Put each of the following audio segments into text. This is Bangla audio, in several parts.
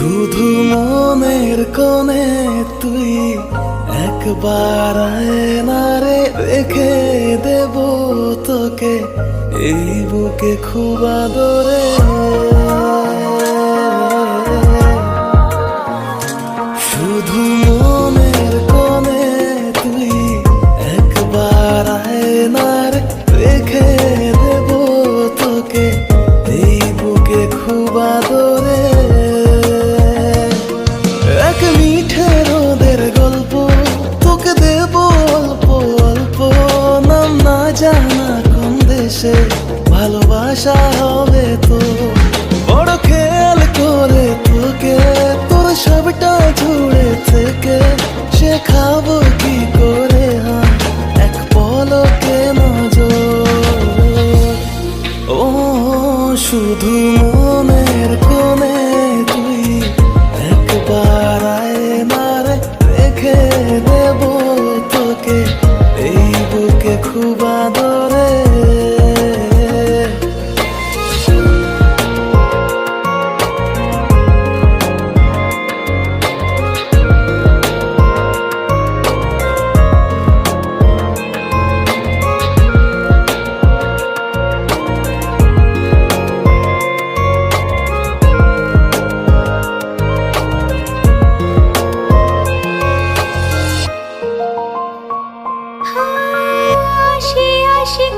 শুধু মনের কোণে তুই একবার নারে রেখে দেব তোকে। এই বুকে খুব আদরে জানা কোন দেশে ভালোবাসা হবে তো? বড় খেয়াল করে তোকে তোর সবটা জুড়ে থেকে শেখাবো কি করে? হাঁ এক পলকে নজর। ও, শুধু মনের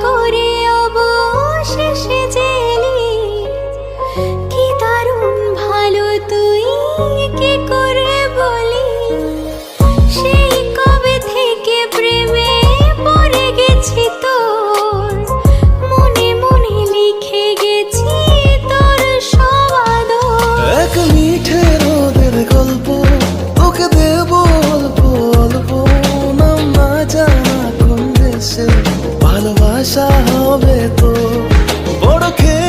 করে ভালো কি করে ভালোবাসা হবে তো? বড় খেয়ে